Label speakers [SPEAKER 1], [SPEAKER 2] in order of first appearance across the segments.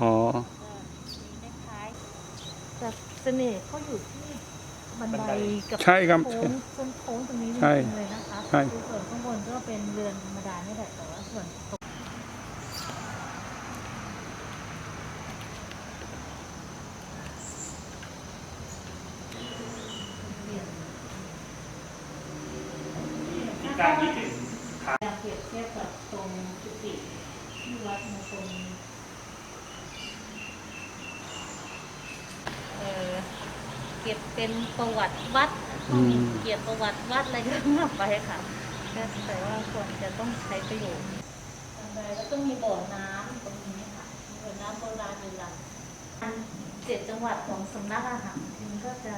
[SPEAKER 1] อ๋อแต่เสน่ห์เขาอยู่ที่บันไดกับโค้งนโค้งตรงนี้เลยนะคะส่วนข้างบนก็เป็นเรือนธรรมดาไม่ได้แต่ว่าส่วนตร
[SPEAKER 2] ยิ่
[SPEAKER 1] งติบ เก็บเป็นประวัติวัด
[SPEAKER 2] อืม
[SPEAKER 1] เกียรติประวัติวัดอะไรก็ว่าไปค่ะก็แต่ว่าควรจะต้องใช้ประโยชน์อันใดแล้วก็มีบ่อน้ำตรงนี้ค่ะบ่อน้ำโบราณเป็นหลักเจ็ดจังหวัดของสำนักอาหารทีมก็จะ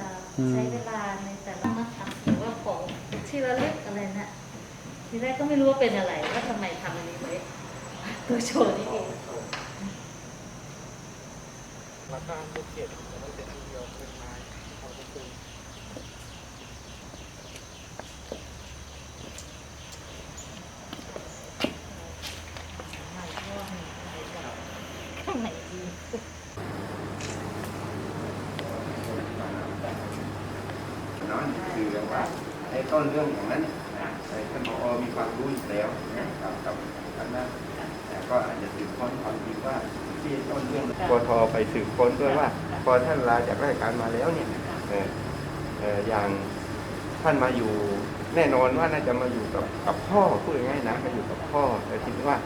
[SPEAKER 1] ใช้เวลาในแต่ละมาทำหรือว่าของที่ระลึกอะไรนะทีแรกก็ไม่รู้ว่าเป็นอะไรว่าทำไมทำอันนี้ไว้ตัวโชว์นี่เอง
[SPEAKER 3] มาสร้างภูเก็ตแต่มันเป็นอันเดียวเป็นไม้ของตะปู
[SPEAKER 1] ใหม่ก็มีอะไรกันข้างไหนดี
[SPEAKER 4] เนาะคือว่าไอ้ต้นเรื่องอย่างนั้นนะท่านผอมีความรู้อยู่แล้วนะครับกับท่านนั้นแต่ก็อาจจะสืบค้นความจริงว่าที่ต้นเรื่องกทไปสืบค้นด้วยว่า พอท่านลาจากราชการมาแล้วเนี่ยเอออย่างท่านมาอยู่แน่นอนว่าน่าจะมาอยู่กับกับพ่อพูดง่ายๆนะมาอยู่กับพ่อแต่ทีนี้ว่า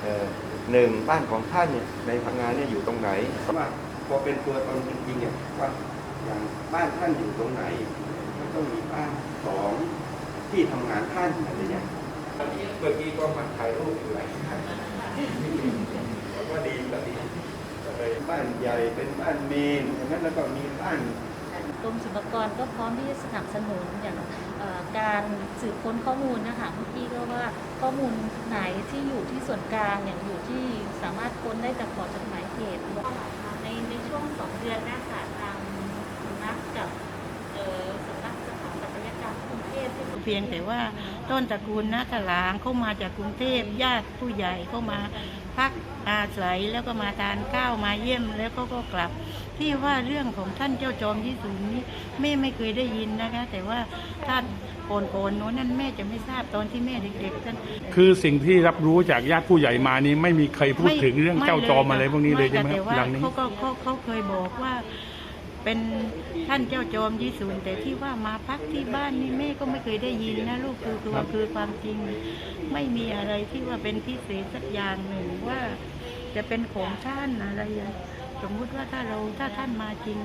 [SPEAKER 4] เออหนึ่งบ้านของท่านเนี่ยในพังงานเนี่ยอยู่ตรงไหนเพราะว่าพอเป็นตัวตนจริงๆเนี่ยว่าอย่างบ้านท่านอยู่ตรงไหน ต้องมีบ้านสองที่ทำงานท่านอะไรอย่างเงี้ยเมื่อกี้ก็มาถ่ายรูปอยู่หลายท่านว่าดีก็ดีบ้านใหญ่เป็นบ้านเมนอย่างนั้นแล้วก็มีบ้าน
[SPEAKER 1] กรมศิลปากรก็พร้อมที่จะสนับสนุนอย่างเอ่อการสืบค้นข้อมูลนะคะเมื่อกี้ก็ว่าข้อมูลไหนที่อยู่ที่ส่วนกลางอย่างอยู่ที่สามารถค้นได้จากขอจดหมายเหตุในในช่วงสองเดือนเนะคะทางสำนักกับเอ่อสำนักสถาปัตยกรรมกรุงเท พี
[SPEAKER 5] ยงแต่ว่าต้นตระกูลนาถลางเข้ามาจากกรุงเทพญาติผู้ใหญ่เข้ามาพักอาศัยแล้วก็มาทานข้าวมาเยี่ยมแล้วก็ก็กลับ ที่ว่าเรื่องของท่านเจ้าจอมที่สูงนี้แม่ไม่เคยได้ยินนะคะ แต่ว่าท่านโกนๆโน้นนั่นแม่จะไม่ทราบตอนที่แม่เด็กๆท่าน
[SPEAKER 2] คือสิ่งที่รับรู้จากญาติผู้ใหญ่มานี้ไม่มีใครพูดถึงเรื่องเจ้าจอมอะไรพวกนี้เลยใช่ไหมครับหลังนี้
[SPEAKER 5] เขาก็เขาเขาเคยบอกว่า เป็นท่านเจ้าจอมยี่สุนแต่ที่ว่ามาพักที่บ้านนี่แม่ก็ไม่เคยได้ยินนะลูกคือคือว่าคือความจริง ไม่มีอะไรที่ว่าเป็นพิเศษสักอย่างหนึ่งว่าจะเป็นของท่านอะไรอย่างสมมุติว่าถ้าเราถ้าท่านมาจริง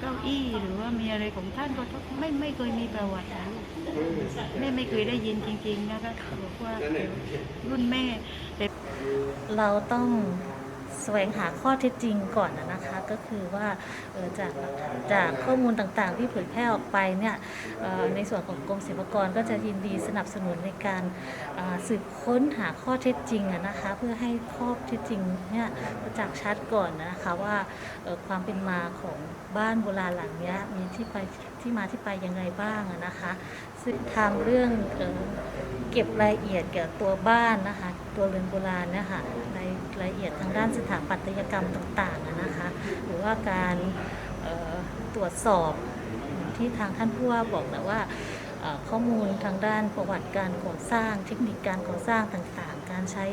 [SPEAKER 5] เก้าอี้หรือว่ามีอะไรของท่านก็ไม่ไม่เคยมีประวัตินะลูกแม่ไม่เคยได้ยินจริง ๆ นะคะบอกว่ารุ่นแม่แต่
[SPEAKER 1] เราต้อง แสวงหาข้อเท็จจริงก่อนนะคะก็คือว่าจากจากข้อมูลต่างๆ ที่เผยแพร่ออกไปเนี่ยในส่วนของกรมศิลปากรก็จะยินดีสนับสนุนในการสืบค้นหาข้อเท็จจริงนะคะเพื่อให้ข้อเท็จจริงเนี่ยประจักษ์ชัดก่อนนะคะว่าความเป็นมาของบ้านโบราณหลังเนี้ยมีที่ไปที่มาที่ไปยังไงบ้างนะคะซึ่งทำเรื่องเออเก็บรายละเอียดเกี่ยวกับตัวบ้านนะคะ ตัวเรือนโบราณนะคะรายรายละเอียดทางด้านสถาปัตยกรรมต่างๆนะคะ หรือว่าการตรวจสอบที่ทางท่านผู้ว่าบอกแต่ว่าข้อมูลทางด้านประวัติการก่อสร้าง เทคนิคการก่อสร้างต่างๆ การใช้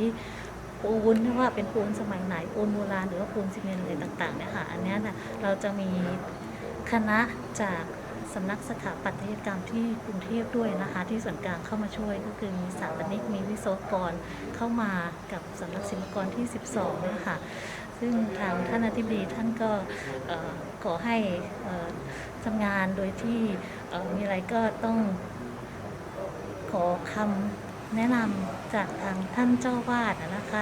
[SPEAKER 1] ปูนไม่ว่าเป็นปูนสมัยไหนปูนโบราณหรือว่าปูนซีเมนต์อะไรต่างๆเนี่ยค่ะอันนี้นะเราจะมีคณะจาก สำนักสถาปัตยกรรมที่กรุงเทพด้วยนะคะ ที่ส่วนกลางเข้ามาช่วยก็คือมีสถาปนิกมีวิศวกรเข้ามากับสำนักศิลปากรที่ 12นี่ยค่ะซึ่งทางท่านอธิบดีท่านก็ขอให้ทำงานโดยที่มีอะไรก็ต้องขอคำแนะนำจากทางท่านเจ้าวาดนะคะ